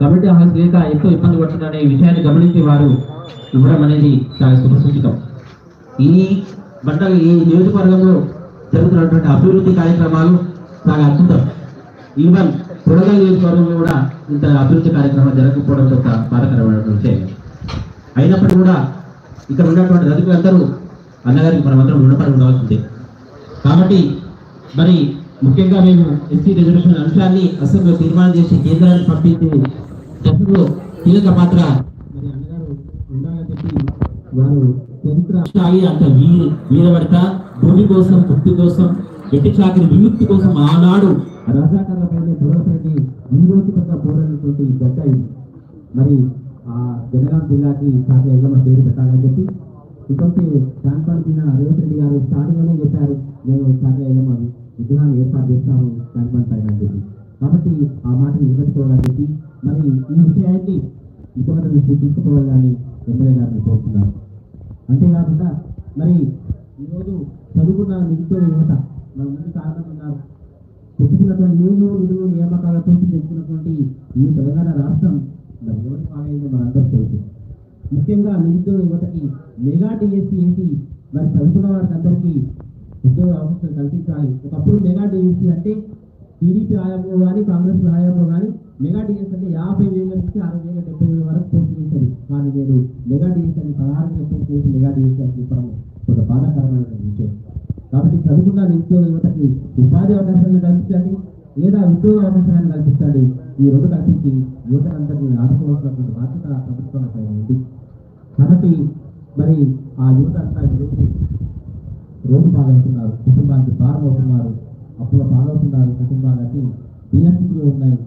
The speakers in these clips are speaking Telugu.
కమిటీ హాల్స్ లేక ఎంతో ఇబ్బంది పడుతుందనే విషయాన్ని గమనించి వారు ఇవ్వడం అనేది చాలా శుభసూచితం ఈ మండలి ఈ నియోజకవర్గంలో జరుగుతున్నటువంటి అభివృద్ధి కార్యక్రమాలు చాలా అద్భుతం. ఈవెన్ కొడగల్ నియోజకవర్గంలో కూడా ఇంత అభివృద్ధి కార్యక్రమాలు జరగకపోవడం ఒక బాధకరమైన విషయం. అయినప్పటికీ కూడా ఇక్కడ ఉన్నటువంటి రజకులందరూ అన్నగారికి మనమందరం రుణపడి ఉండాల్సిందే కాబట్టి మరి ముఖ్యంగా మేము ఎస్సీ రిజర్వేషన్ అంశాన్ని అసెంబ్లీలో తీర్మానం చేసి కేంద్రానికి పంపించే దశలో కీలక పాత్ర మరి అన్నగారు ఉండాలని చెప్పి వారు చరిత్ర సాగి అంత వీరు వీరవడత భూమి కోసం ముక్తి కోసం గట్టి చాకరి విముక్తి కోసం ఆనాడు రజాకర్లపైన దూరపైన వీరోచితంగా పోరాడినటువంటి గడ్డ ఇది. మరి ఆ జనగాం జిల్లాకి చాలా ఎల్లమ్మ పేరు పెట్టాలని చెప్పి ఇప్పటికే జిల్లా రేవంత్ రెడ్డి గారు స్టార్టింగ్ చెప్పారు నేను చాలా విగ్రహాలు ఏర్పాటు చేస్తాను కనపడతాయి అని చెప్పి. కాబట్టి ఆ మాటను నిలబెట్టుకోవాలని చెప్పి మరి ఈ విషయాన్ని ముఖ్యమంత్రి సూచించుకోవాలని ఎమ్మెల్యే గారిని కోరుతున్నాను. అంతేకాకుండా మరి ఈరోజు చదువుకున్న నిరుద్యోగ యువత మన ముందు కారణం ఉన్నారు చెప్పుకున్నటువంటి నిధులు నిలువు నియామకాలతో తెచ్చుకున్నటువంటి ఈ తెలంగాణ రాష్ట్రం మరి ఎవరి పాలైందో మనందరూ తెలుసు. ముఖ్యంగా నిరుద్యోగ యువతకి మెగా టీఎస్సీ వేసి మరి చదువుకున్న వారికి అందరికీ ఉద్యోగ అవకాశం కల్పించాలి ఒకప్పుడు మెగా డిఎస్సీ అంటే టీడీపీ ఆయంలో కానీ కాంగ్రెస్ ఆయంలో కానీ మెగా డిఎస్ అంటే యాభై వేల నుంచి అరవై వేల డెబ్బై వేల వరకు పోస్ట్ చేశారు. కానీ నేను మెగా డిఎస్ అని పదహారు వేల పోస్ట్ చేసి మెగా డిఎస్ అని చెప్పడం కొంత బాధాకరమైన విషయం. కాబట్టి చదువుకున్న నిరుద్యోగ యువతకి ఉపాధి అవకాశాలను కల్పించండి. లేదా ఉద్యోగ అవకాశాలను కల్పించండి ఈ రెండు కల్పించి యువతనందరినీ ఆదుకోవాల్సినటువంటి బాధ్యత ప్రభుత్వం ఉంది. కాబట్టి మరి ఆ యువత అంతా ఈరోజు రోడ్డు పాలవుతున్నారు కుటుంబానికి భారం అవుతున్నారు అప్పుల పాలవుతున్నారు కుటుంబాలకి బిఎస్సీలు ఉన్నాయి.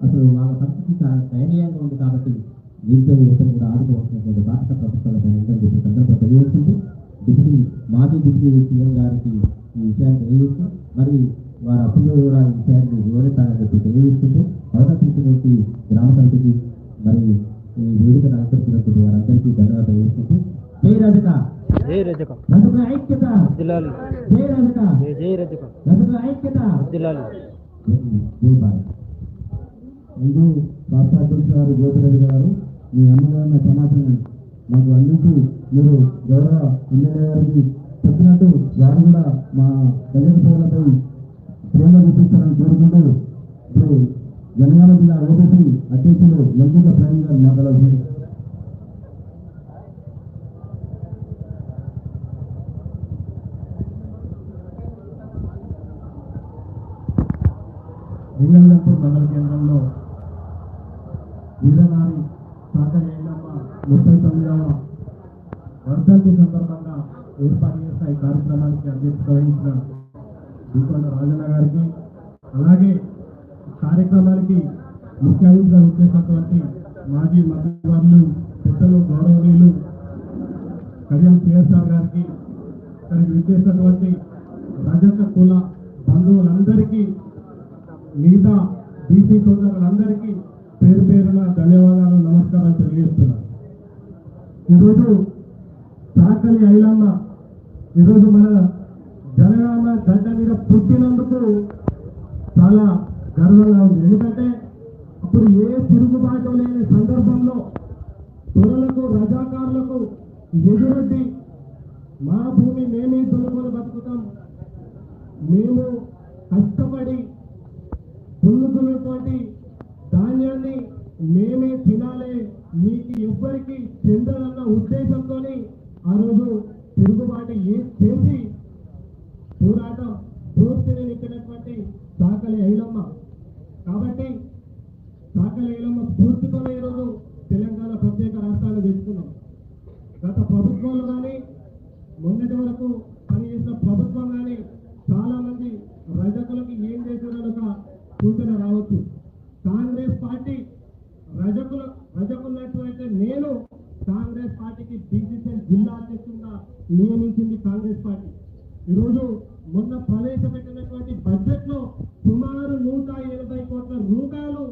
అసలు వాళ్ళ పరిస్థితి చాలా దయనీయంగా ఉంది కాబట్టి నిరుద్యోగ యువతను కూడా ఆదుకోవాల్సినటువంటి రాష్ట్ర ప్రభుత్వాలపై ఉందని చెప్పి సందర్భంగా తెలియజేస్తుంది డిప్యూటీ మాజీ డిప్యూటీ సీఎం గారికి ఈ విషయాన్ని తెలియజేస్తూ మరి వారి అప్పులు కూడా ఈ విషయాన్ని వివరిస్తారని చెప్పి తెలియజేస్తుంటూ అవకాశించినటువంటి గ్రామ సమితికి మరి ఈ వేదిక అనుసరించినటువంటి వారందరికీ ధన్యవాదాలు తెలియజేస్తుంటూ జై రజక జై రజక రజక ఐక్యత. జిల్లాలి జై రజక జై జై రజక రజక ఐక్యత. జిల్లాలి జై భారత్. ఇది గారు గారు మీ అమ్మగారిన సమాచారం మాకు అందించి మీరు గౌరవ ఎమ్మెల్యే గారికి చెప్పినట్టు వారు కూడా మా ప్రజల సేవలపై ప్రేమ చూపిస్తారని కోరుకుంటూ ఇప్పుడు జనగామ జిల్లా ఓబీసీ అధ్యక్షులు లంకిత ప్రేమ్ గారు మాట్లాడారు లింగంపూర్ మండల కేంద్రంలో వీరనారి శాఖ ఏళ్ళమ్మ ముప్పై తొమ్మిదవ వర్ధంతి సందర్భంగా ఏర్పాటు చేసిన ఈ కార్యక్రమానికి అధ్యక్షత వహించిన దీపాల రాజన్న గారికి అలాగే కార్యక్రమానికి ముఖ్య అతిథిగా వచ్చేసినటువంటి మాజీ మంత్రివర్యులు పెద్దలు గౌరవనీయులు కళ్యాణ్ కేఎస్ఆర్ గారికి ఇక్కడికి విచ్చేసినటువంటి రజక కుల బంధువులందరికీ మిగతా బీసీ సోదరులందరికీ పేరు పేరున ధన్యవాదాలు నమస్కారాలు తెలియజేస్తున్నాను. ఈరోజు తాకలి ఐలమ్మ ఈరోజు మన జనగామ గడ్డ మీద పుట్టినందుకు చాలా గర్వంగా ఉంది. ఎందుకంటే అప్పుడు ఏ తిరుగుబాటు లేని సందర్భంలో దొరలకు రజాకారులకు ఎదురొడ్డి మా భూమి మేమే దున్నుకొని బతుకుతాం. మేము కష్టపడి దున్నుతున్నటువంటి ధాన్యాన్ని మేమే తినాలే మీకు ఎవ్వరికి చెందాలన్న ఉద్దేశంతో ఆ రోజు తిరుగుబాటు ఏ- చేసి పోరాటం పూర్తిని నింపినటువంటి సాకలి ఐలమ్మ. కాబట్టి సాకలి ఐలమ్మ పూర్తితో ఈరోజు తెలంగాణ ప్రత్యేక రాష్ట్రాన్ని తెచ్చుకున్నాం గత ప్రభుత్వాలు కానీ మొన్నటి వరకు పనిచేసిన ప్రభుత్వం కానీ చాలా మంది రజకులకు ఏం చేశారో ఒక సూచన రావచ్చు కాంగ్రెస్ పార్టీ రజకుల రజకున్నటువంటి నేను కాంగ్రెస్ పార్టీకి బీసీసీఎల్ జిల్లా అధ్యక్షుడిగా నియమించింది కాంగ్రెస్ పార్టీ ఈరోజు మొన్న ప్రవేశపెట్టినటువంటి బడ్జెట్లో సుమారు నూట ఎనభై కోట్ల రూపాయలు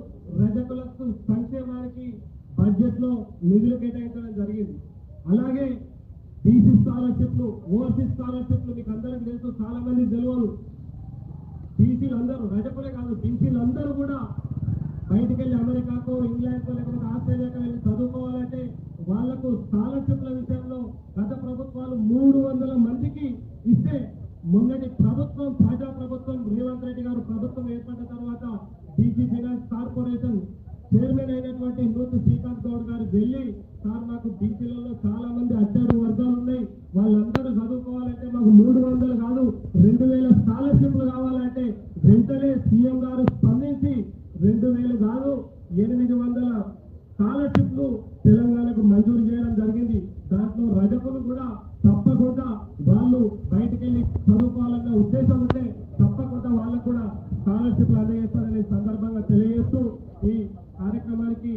రజకులకు సంక్షేమానికి బడ్జెట్లో నిధులు కేటాయించడం జరిగింది అలాగే బీసీ స్కాలర్షిప్లు కాన్సెప్ట్లు మీకు అందరికీ తెలుసు చాలా మంది తెలియదు బీసీలు అందరూ రజకులే కాదు బీసీలు అందరూ కూడా బయటికి వెళ్ళి అమెరికాకో ఇంగ్లాండ్కో లేకపోతే ఆస్ట్రేలియాకో వెళ్ళి చదువుకోవాలంటే వాళ్ళకు స్కాలర్షిప్ల విషయంలో గత ప్రభుత్వాలు మూడు వందల మందికి ఇస్తే మొన్నటి ప్రభుత్వం ప్రజా ప్రభుత్వం రేవంత్ రెడ్డి గారు ప్రభుత్వం ఏర్పడిన తర్వాత బీసీ ఫైనాన్స్ కార్పొరేషన్ చైర్మన్ అయినటువంటి నూతి శ్రీకాంత్ గౌడ్ గారు వెళ్ళి సార్ నాకు బీసీలలో చాలా మంది అత్యాడు వర్గాలు ఉన్నాయి. వాళ్ళందరూ చదువుకోవాలంటే మాకు మూడు వందలు కాదు రెండు వేల స్కాలర్షిప్లు కావాలంటే వెంటనే సీఎం గారు స్పందించి రెండు వేలు కాదు ఎనిమిది వందల స్కాలర్షిప్లు తెలంగాణకు మంజూరు చేయడం జరిగింది. దాంట్లో రజకులు కూడా తప్పకుండా వాళ్ళు బయటకు వెళ్ళి చదువుకోవాలన్న ఉద్దేశం ఉంటే తప్పకుండా వాళ్ళకు కూడా స్కాలర్షిప్లు అందజేస్తారనే సందర్భంగా తెలియ ఈ కార్యక్రమానికి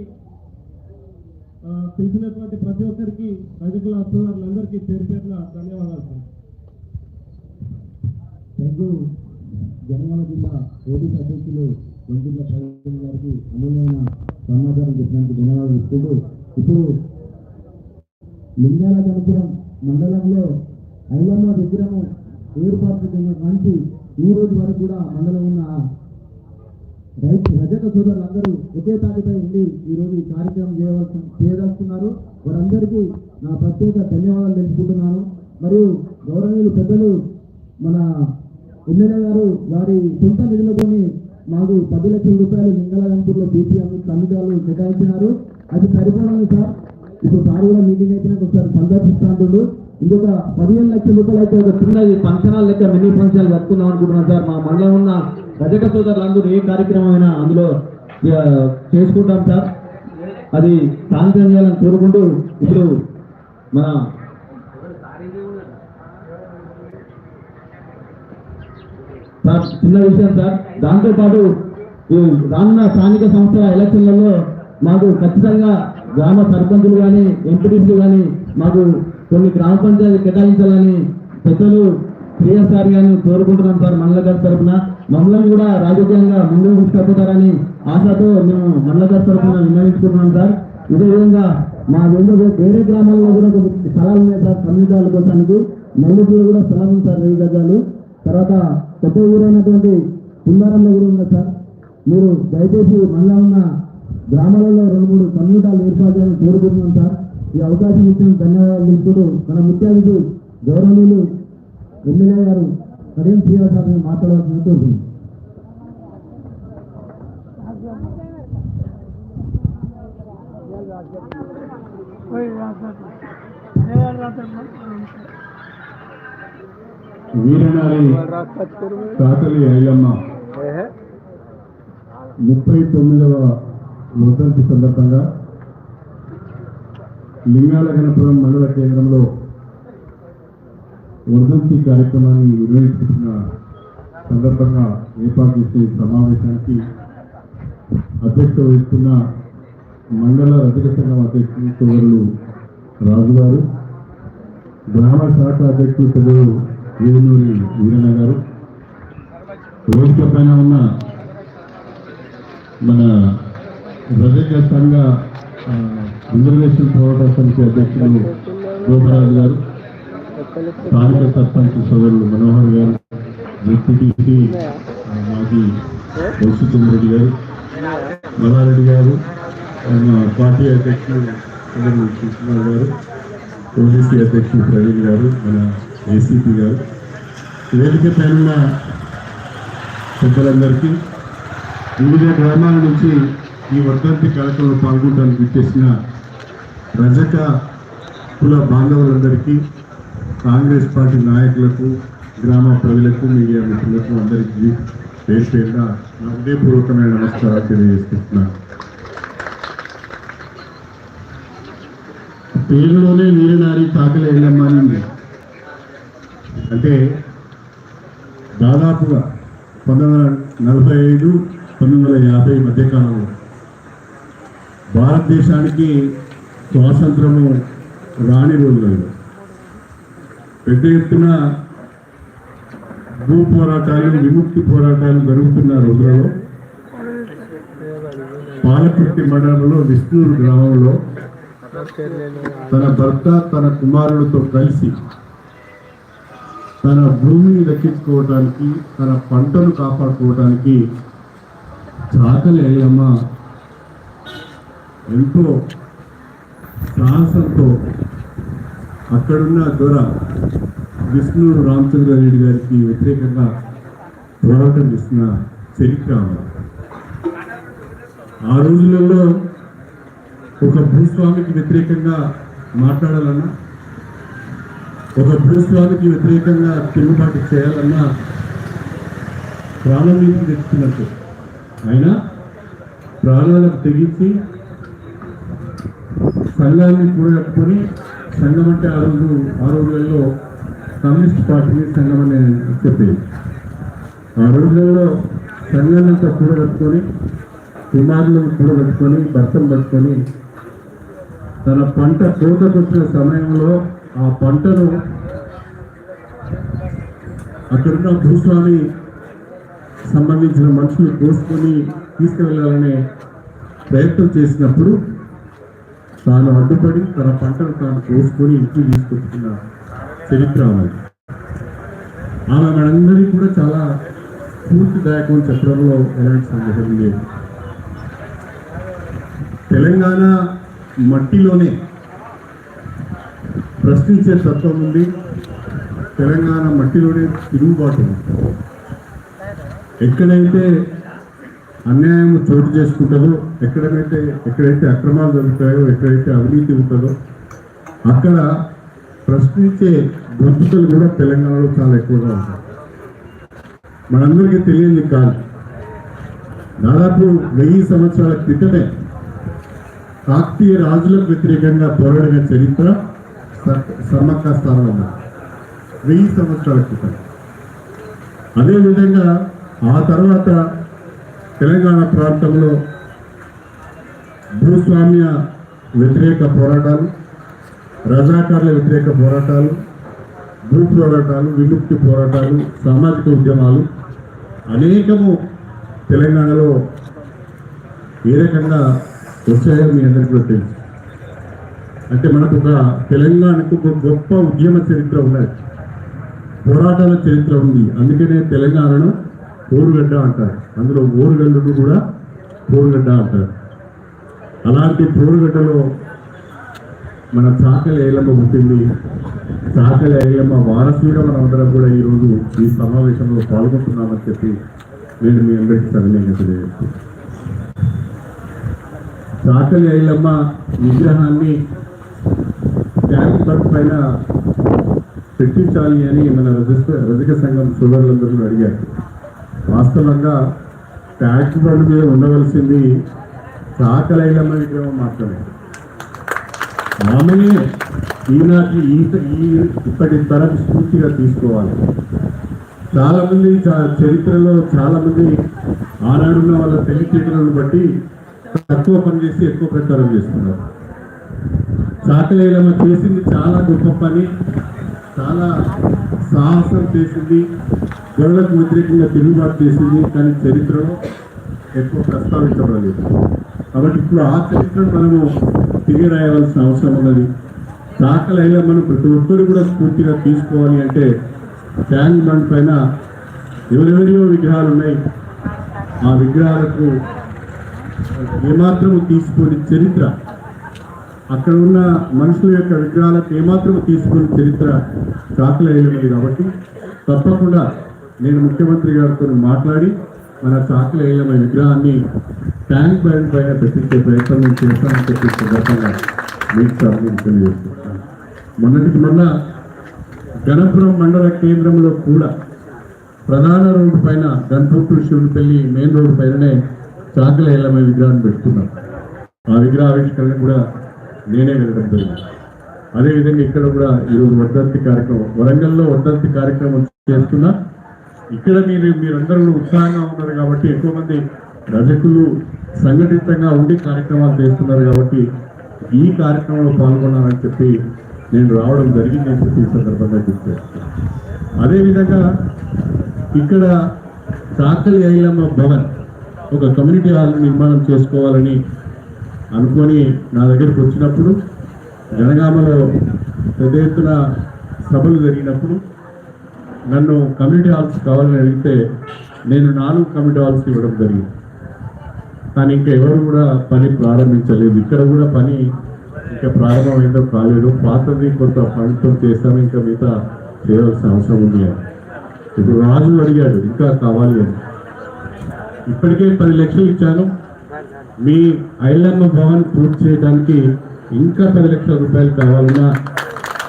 ఆ, పిలిచినటువంటి ప్రతి ఒక్కరికి రజకుల సోదరులందరికీ పేరు పేరున ధన్యవాదాలు సార్. థ్యాంక్ యూ జనగామ జిల్లా పోలీస్ అధ్యక్షులు వంతుల ప్రవీణ్ గారికి అమూల్యమైన సమాచారం చెప్పినందుకు ధన్యవాదాలు ఇస్తూ ఇప్పుడు లింగాల గణపురం మండలంలో ఐలమ్మ విగ్రహం ఏర్పాటు చెందిన నుంచి ఈ రోజు వరకు కూడా మండలం ఉన్న రైతు రజక సోదరులందరూ ఒకే తాటిపై ఉండి ఈ రోజు ఈ కార్యక్రమం చేయవలసి చేయదలుచుకున్నారు వారందరికీ నా ప్రత్యేక ధన్యవాదాలు తెలుపుకుంటున్నాను. మరియు గౌరవనీయులు పెద్దలు మన ఎమ్మెల్యే గారు వారి సొంత నిధులతోని మాకు పది లక్షల రూపాయలు లింగలగంపూర్లో బీపీ కమిటీలు కేటాయించినారు. అది సరిపోవడం సార్. ఇప్పుడు సార్ కూడా మీటింగ్ అయిపోయినాక ఒకసారి సందర్శిస్తా అంటుండు. ఇంకొక పదిహేను లక్షల రూపాయలు అయితే ఒక చిన్నది ఫంక్షన్ లెక్క మినీ ఫంక్షన్ కట్టుకుందాం అనుకుంటున్నాం సార్. మా మండలం ఉన్న రజక సోదరులందరూ ఏ కార్యక్రమం అయినా అందులో చేసుకుంటాం సార్. అది సాంతం చేయాలని కోరుకుంటూ ఇప్పుడు మన సార్ చిన్న విషయం సార్. దాంతోపాటు ఈ రానున్న స్థానిక సంస్థల ఎలక్షన్లలో మాకు ఖచ్చితంగా గ్రామ సర్పంచులు కానీ ఎంపీటీసీలు కానీ మాకు కొన్ని గ్రామ పంచాయతీ కేటాయించాలని పెద్దలు సిఎస్ఆర్ కానీ కోరుకుంటున్నాం సార్ మండల గారి తరఫున. మమ్మల్ని కూడా రాజకీయంగా ముందుకు తీసుకుపోతారని ఆశతో మేము మండల గారి తరఫున విన్నవించుకుంటున్నాం సార్. ఇదే విధంగా మా రెండు వేరే గ్రామాల్లో కూడా కొన్ని స్థలాలు ఉన్నాయి సార్ కమ్యూనిటీ కోసానికి. నెల్లూరులో కూడా స్థలం ఉంది సార్ వెయ్యి గజాలు. తర్వాత పెద్ద ఊరైనటువంటి కుందారంలో కూడా ఉంది సార్. మీరు దయచేసి మళ్ళా ఉన్న గ్రామాలలో రెండు మూడు కమ్యూనిటాలు ఏర్పాటు చేయాలని కోరుకుంటున్నాం సార్. ఈ అవకాశం ఇచ్చిన ధన్యవాదాలు తెలుపుతూ మన ముఖ్య అతిథి గౌరవనీయులు ఎమ్మెల్యే గారు కడియం శ్రీనివాస్ గారిని మాట్లాడవలసిన కోరుతున్నాం వీరనారి కాకలి అయ్యమ్మ ముప్పై తొమ్మిదవ వర్ధంతి సందర్భంగా లింగాల గణపురం మండల కేంద్రంలో వర్ధంతి కార్యక్రమాన్ని నిర్వహించిన సందర్భంగా ఏర్పాటు చేసే సమావేశానికి అధ్యక్షత వహిస్తున్న మండల రజక సంఘం అధ్యక్షులు సోదరులు రాజు గారు గ్రామ శాఖ అధ్యక్షులు పెద్దలు వేణూరి వీరన్న గారు. వేదిక పైన ఉన్న మన రజక సంఘ రిజర్వేషన్ పోరాట సమితి అధ్యక్షులు గోపరాజు గారు. స్థానిక సర్పంచ్ సోదరుడు మనోహర్ గారు జెడ్పీటీసీ మాజీ వైశ్వతం రెడ్డి గారు మల్లారెడ్డి గారు పార్టీ అధ్యక్షుడు సోదరులు గారు ఓబీసీ అధ్యక్షుడు ప్రవీణ్ గారు మన ఏసీపీ గారు. వేదిక పైన పెద్దలందరికీ వివిధ గ్రామాల నుంచి ఈ వర్ధంతి కార్యక్రమంలో పాల్గొనడానికి ఇచ్చేసిన రజక కుల బాంధవులందరికీ కాంగ్రెస్ పార్టీ నాయకులకు గ్రామ ప్రజలకు మీడియా మిత్రులకు అందరికీ పేరు పేరుగా నా హృదయపూర్వకమైన నమస్కారాలు తెలియజేస్తున్నాను పేరులోనే నీరునారి తాకలి అంటే దాదాపుగా పంతొమ్మిది వందల నలభై ఐదు పంతొమ్మిది వందల యాభై మధ్యకాలంలో భారతదేశానికి స్వాతంత్రము రాని రోజులలో పెద్ద ఎత్తున భూ పోరాటాలు విముక్తి పోరాటాలు జరుగుతున్న రోజులలో పాలకుర్తి మండలంలో విష్ణూరు గ్రామంలో తన భర్త తన కుమారులతో కలిసి తన భూమిని దక్కించుకోవటానికి తన పంటను కాపాడుకోవటానికి చాకలి అయ్యమ్మ ఎంతో సాహసంతో అక్కడున్న దొర విష్ణు రామచంద్ర రెడ్డి గారికి వ్యతిరేకంగా పోరాటం చేసిన చరిత్ర ఆ రోజులలో ఒక భూస్వామికి వ్యతిరేకంగా మాట్లాడాలన్నా ఒక భూస్వామికి వ్యతిరేకంగా తిరుగుబాటు చేయాలన్నా ప్రాణం నుంచి తెచ్చుకున్నట్టు. అయినా ప్రాణాలకు తెగించి సంఘాన్ని కూడగట్టుకొని సంఘం అంటే ఆ రోజు ఆ రోజులలో కమ్యూనిస్ట్ పార్టీని సంఘం అని చెప్పేది. ఆ రోజులలో సంఘాలంతా అంతా కూడగట్టుకొని కుమారులను కూడగట్టుకొని భర్తను పట్టుకొని తన పంట కోతకొచ్చిన సమయంలో ఆ పంటను అక్కడున్న భూస్వామి సంబంధించిన మనుషులు కోసుకొని తీసుకువెళ్ళాలనే ప్రయత్నం చేసినప్పుడు తాను అడ్డుపడి తన పంటను తాను కోసుకొని ఇంటికి తీసుకొచ్చిన చరిత్ర ఆమెది ఆమె మనందరికీ కూడా చాలా స్ఫూర్తిదాయకం చెప్పడంలో ఎలాంటి సందేహం లేదు. తెలంగాణ మట్టిలోనే ప్రశ్నించే తత్వం ఉంది. తెలంగాణ మట్టిలోనే తిరుగుబాటు ఉంది. ఎక్కడైతే అన్యాయం చోటు చేసుకుంటుందో ఎక్కడైతే ఎక్కడైతే అక్రమాలు జరుగుతాయో ఎక్కడైతే అవినీతి ఉంటుందో అక్కడ ప్రశ్నించే గొంతుకలు కూడా తెలంగాణలో చాలా ఎక్కువగా ఉంటాయి మనందరికీ తెలియని కాదు. దాదాపు వెయ్యి సంవత్సరాల క్రితమే కాకతీయ రాజులకు వ్యతిరేకంగా పోరాడిన చరిత్ర స- సమ్మక్క స్థానంలో వెయ్యి సంవత్సరాల క్రితం. అదేవిధంగా ఆ తర్వాత తెలంగాణ ప్రాంతంలో భూస్వామ్య వ్యతిరేక పోరాటాలు రజాకారుల వ్యతిరేక పోరాటాలు భూ పోరాటాలు విముక్తి పోరాటాలు సామాజిక ఉద్యమాలు అనేకము తెలంగాణలో ఏ రకంగా వచ్చాయో మీ అందరికీ కూడా తెలుసు. అంటే మనకు ఒక తెలంగాణకు ఒక గొప్ప ఉద్యమ చరిత్ర ఉన్నది. పోరాటాల చరిత్ర ఉంది. అందుకనే తెలంగాణను పోరుగడ్డ అంటారు. అందులో ఓరుగల్లును కూడా పోరుగడ్డ అంటారు. అలాంటి పోరుగడ్డలో మన చాకలి ఏలమ్మ పుట్టింది. చాకలి ఏలమ్మ వారసులుగా మనందరం కూడా ఈరోజు ఈ సమావేశంలో పాల్గొంటున్నామని చెప్పి నేను మీ అందరికీ సవినయంగా చాకలి ఐలమ్మ విగ్రహాన్ని ట్యాంక్ బండ్ పైన పెట్టించాలి అని మన రజక రజక సంఘం సోదరులందరూ అడిగారు. వాస్తవంగా ట్యాక్స్ బండ్ మీద ఉండవలసింది చాకలి విగ్రహం మాత్రమే. ఆమెనే ఈనాటి ఈత ఈ ఇప్పటి తరం స్ఫూర్తిగా తీసుకోవాలి. చాలామంది చ- చరిత్రలో చాలామంది ఆనాడున్న వాళ్ళ తెలివితేటలను బట్టి తక్కువ పని చేసి ఎక్కువ ప్రచారం చేస్తున్నారు. చాకలేలమ్మ చేసింది చాలా గొప్ప పని చాలా సాహసం చేసింది గొడవలకు వ్యతిరేకంగా తిరుగుబాటు చేసింది కానీ చరిత్రలో ఎక్కువ ప్రస్తావించబడలేదు. కాబట్టి ఇప్పుడు ఆ చరిత్రను మనము తిరిగి రాయవలసిన అవసరం ఉన్నది. మనం ప్రతి ఒక్కరు కూడా స్ఫూర్తిగా తీసుకోవాలి అంటే ట్యాంక్ బండ్ పైన ఎవరెవరియో విగ్రహాలు ఉన్నాయి. ఆ విగ్రహాలకు ఏమాత్రము తీసుకొని చరిత్ర అక్కడ ఉన్న మనుషుల యొక్క విగ్రహాలకు ఏమాత్రం తీసుకుని చరిత్ర చాకలేయలేదు కాబట్టి తప్పకుండా నేను ముఖ్యమంత్రి గారితో మాట్లాడి మన చాకలేయలమైన విగ్రహాన్ని ట్యాంక్ బ్యాండ్ పైన పెట్టించే ప్రయత్నం నేను చేస్తానని చెప్పి సందర్భంగా మీకు తెలియజేస్తున్నాను మొన్నటికి మొన్న గణపురం మండల కేంద్రంలో కూడా ప్రధాన రోడ్డు పైన గన్పూర్ శివునిపల్లి మెయిన్ రోడ్డు పైననే చాకల ఎల్లమ్మ విగ్రహాన్ని పెట్టుకున్నాం. ఆ విగ్రహ ఆవిష్కరణ కూడా నేనే వెళ్ళడం జరిగింది. అదేవిధంగా ఇక్కడ కూడా ఈరోజు వర్ధంతి కార్యక్రమం వరంగల్లో వర్ధంతి కార్యక్రమం చేస్తున్నా. ఇక్కడ మీరు మీరందరూ ఉత్సాహంగా ఉన్నారు కాబట్టి ఎక్కువ మంది రజకులు సంఘటితంగా ఉండి కార్యక్రమాలు చేస్తున్నారు కాబట్టి ఈ కార్యక్రమంలో పాల్గొన్నానని చెప్పి నేను రావడం జరిగిందని చెప్పి ఈ సందర్భంగా గుర్తు అదేవిధంగా ఇక్కడ చాకలి ఐలమ్మ భవన్ ఒక కమ్యూనిటీ హాల్ నిర్మాణం చేసుకోవాలని అనుకొని నా దగ్గరికి వచ్చినప్పుడు జనగామలో పెద్ద ఎత్తున సభలు జరిగినప్పుడు నన్ను కమ్యూనిటీ హాల్స్ కావాలని అడిగితే నేను నాలుగు కమ్యూనిటీ హాల్స్ ఇవ్వడం జరిగింది. కానీ ఇంకా ఎవరు కూడా పని ప్రారంభించలేదు. ఇక్కడ కూడా పని ఇంకా ప్రారంభమైందో కాలేదు పాతది కొంత ఫండ్తో చేస్తాను ఇంకా మిగతా చేయవలసిన అవసరం ఉంది అని. ఇప్పుడు రాజు అడిగాడు ఇంకా కావాలి అని. ఇప్పటికే పది లక్షలు ఇచ్చాను. మీ ఐలమ్మ భవన్ పూర్తి చేయడానికి ఇంకా పది లక్షల రూపాయలు కావాలన్నా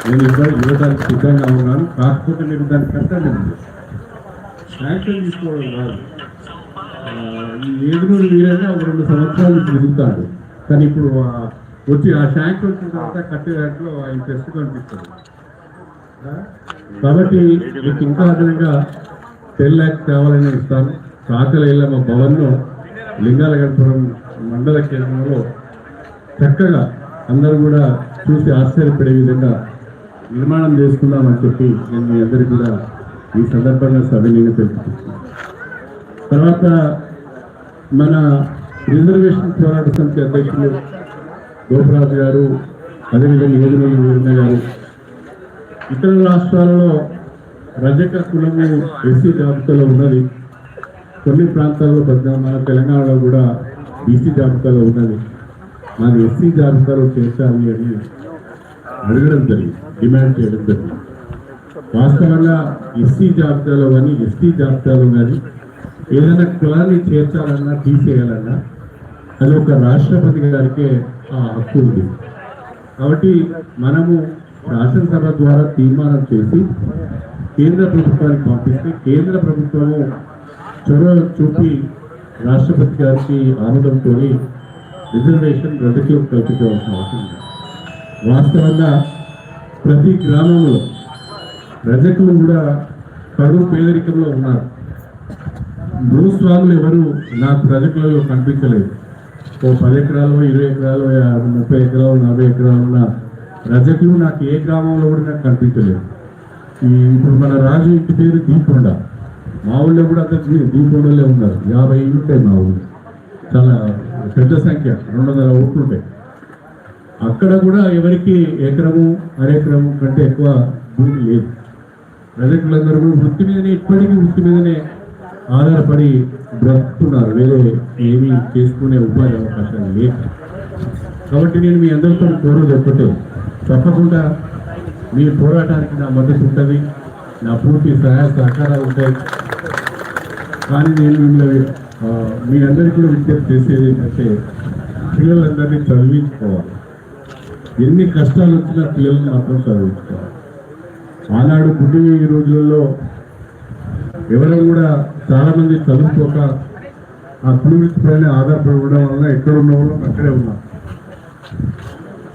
నేను ఇవ్వ ఇవ్వడానికి సిద్ధంగా ఉన్నాను కాకపోతే నేను దాన్ని కట్టండి శాంక్షన్ తీసుకోవడం కాదు. ఏడు ఈ ఏడుగురు వీరైనా ఒక రెండు సంవత్సరాలు తిరుగుతాడు కానీ ఇప్పుడు వచ్చి ఆ శాంక్షన్ వచ్చిన తర్వాత కట్టే దాంట్లో ఆయన టెస్ట్ కనిపిస్తుంది కాబట్టి మీకు ఇంకా అదనంగా టెన్ ల్యాక్స్ కావాలని ఇస్తాను. కాకల మా భవన్ను లింగాలగడపురం మండల కేంద్రంలో చక్కగా అందరూ కూడా చూసి ఆశ్చర్యపడే విధంగా నిర్మాణం చేసుకుందామని చెప్పి నేను మీ అందరికీ కూడా ఈ సందర్భంగా సభ్యులను తెలుపుతున్నాను. తర్వాత మన రిజర్వేషన్ పోరాట సమితి అధ్యక్షులు గోపరాజు గారు అదేవిధంగా యోజనలు వీరన్న గారు ఇతర రాష్ట్రాలలో రజక కులము ఎస్సీ జాబితాలో ఉన్నది. కొన్ని ప్రాంతాల్లో పెద్ద మన తెలంగాణలో కూడా బీసీ జాబితాలో ఉన్నది. మాది ఎస్సీ జాబితాలో చేర్చాలి అని అడగడం జరిగింది. డిమాండ్ చేయడం జరిగింది. వాస్తవంగా ఎస్సీ జాబితాలో కానీ ఎస్టీ జాబితాలో కానీ ఏదైనా కులాన్ని చేర్చాలన్నా తీసేయాలన్నా అది ఒక రాష్ట్రపతి గారికే ఆ హక్కు ఉంది. కాబట్టి మనము శాసనసభ ద్వారా తీర్మానం చేసి కేంద్ర ప్రభుత్వానికి పంపిస్తే కేంద్ర ప్రభుత్వము చొరవ చూపి రాష్ట్రపతి గారికి ఆనందంతో రిజర్వేషన్ రద్దు కల్పించవలసిన అవసరం వాస్తవంగా ప్రతి గ్రామంలో ప్రజలు కూడా కడుపు పేదరికంలో ఉన్నారు. భూస్వాములు ఎవరు నా ప్రజలలో కనిపించలేదు. ఓ పది ఎకరాలు ఇరవై ఎకరాలు ముప్పై ఎకరాలు నలభై ఎకరాలు ఉన్న రజకులు నాకు ఏ గ్రామంలో కూడా నాకు కనిపించలేదు. ఈ ఇప్పుడు మన రాజు ఇంటి పేరు దీపొండ. మా ఊళ్ళో కూడా అంత దీపొండలే ఉన్నారు. యాభై ఇళ్ళు ఉంటాయి మా ఊళ్ళో. చాలా పెద్ద సంఖ్య. రెండు వందల ఓట్లు ఉంటాయి. అక్కడ కూడా ఎవరికి ఎకరము అరెకరము కంటే ఎక్కువ భూమి లేదు. ప్రజలందరూ కూడా వృత్తి మీదనే ఇప్పటికీ వృత్తి మీదనే ఆధారపడి బ్రతుకుతున్నారు. వేరే ఏమీ చేసుకునే ఉపాధి అవకాశాలు లేవు కాబట్టి నేను మీ అందరితో కోరు ఒక్కటే. తప్పకుండా మీ పోరాటానికి నా మద్దతు ఉంటుంది. నా పూర్తి సహాయ సహకారాలు ఉంటాయి. కానీ నేను మిమ్మల్ని మీ అందరికీ కూడా విజ్ఞప్తి చేసేది ఏంటంటే పిల్లలందరినీ చదివించుకోవాలి. ఎన్ని కష్టాలు వచ్చినా పిల్లల్ని మాత్రం చదివించుకోవాలి. ఆనాడు పుట్టిన ఈ రోజులలో ఎవరు కూడా చాలా మంది చదువుకోక ఆ కులవృత్తి పైన ఆధారపడి ఉండడం వలన ఎక్కడ ఉన్న వాళ్ళు అక్కడే ఉన్నా.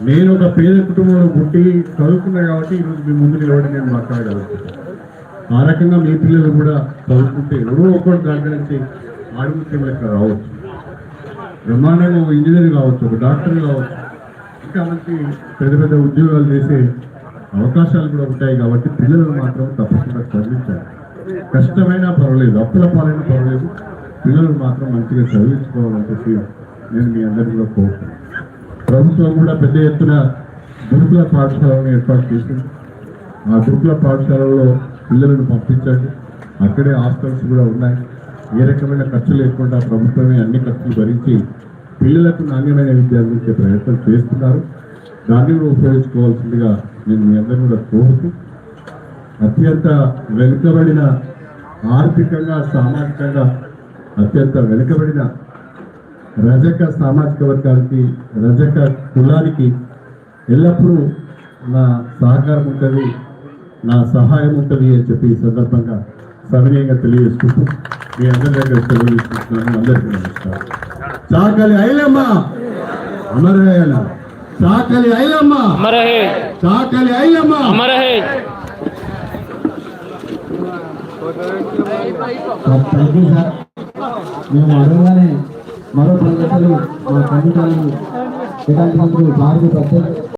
నేను ఒక పేద కుటుంబంలో పుట్టి చదువుకున్నా కాబట్టి ఈరోజు మీ ముందు నిలబడి నేను మాట్లాడగలుగుతాను. ఆ రకంగా మీ పిల్లలు కూడా చదువుకుంటే ఎవరో ఒకరు దాంట్లో నుంచి ఆడుగుతే రావచ్చు? బ్రహ్మాండంగా ఒక ఇంజనీర్ కావచ్చు ఒక డాక్టర్ కావచ్చు ఇంకా పెద్ద పెద్ద ఉద్యోగాలు చేసే అవకాశాలు కూడా ఉంటాయి కాబట్టి పిల్లలను మాత్రం తప్పకుండా చదివించాలి. కష్టమైనా పర్వాలేదు అప్పుల పాలైనా పర్వాలేదు. పిల్లలు మాత్రం మంచిగా చదివించుకోవాలని చెప్పి నేను మీ అందరికీ కూడా కోరుతున్నాను ప్రభుత్వం కూడా పెద్ద ఎత్తున గురుకుల పాఠశాలను ఏర్పాటు చేసింది. ఆ గురుకుల పాఠశాలలో పిల్లలను పంపించండి. అక్కడే హాస్టల్స్ కూడా ఉన్నాయి. ఏ రకమైన ఖర్చు లేకుండా ప్రభుత్వమే అన్ని ఖర్చులు భరించి పిల్లలకు నాణ్యమైన విద్య అందించే ప్రయత్నం చేస్తున్నారు. దాన్ని కూడా ఉపయోగించుకోవాల్సిందిగా నేను మీ అందరినీ కూడా కోరుతూ అత్యంత వెనుకబడిన ఆర్థికంగా సామాజికంగా అత్యంత వెనుకబడిన రజక సామాజిక వర్గానికి రజక కులానికి ఎల్లప్పుడూ నా సహకారం ఉంటుంది నా సహాయం ఉంటుంది అని చెప్పి ఈ సందర్భంగా సవినయంగా తెలియజేసుకుంటూ మీ అందరి దగ్గర తెలియజేసుకుంటున్నాను అందరికీ నమస్కారం. చాకలి ఐలమ్మ. అమరహేల చాకలి ఐలమ్మ. అమరహే చాకలి ఐలమ్మ. అమరహే థ్యాంక్ యూ సార్. మేము అడగగానే మరో ప్రజలు మా కమిటాలను ఇలాంటి మంత్రులు భారత ప్రత్యేక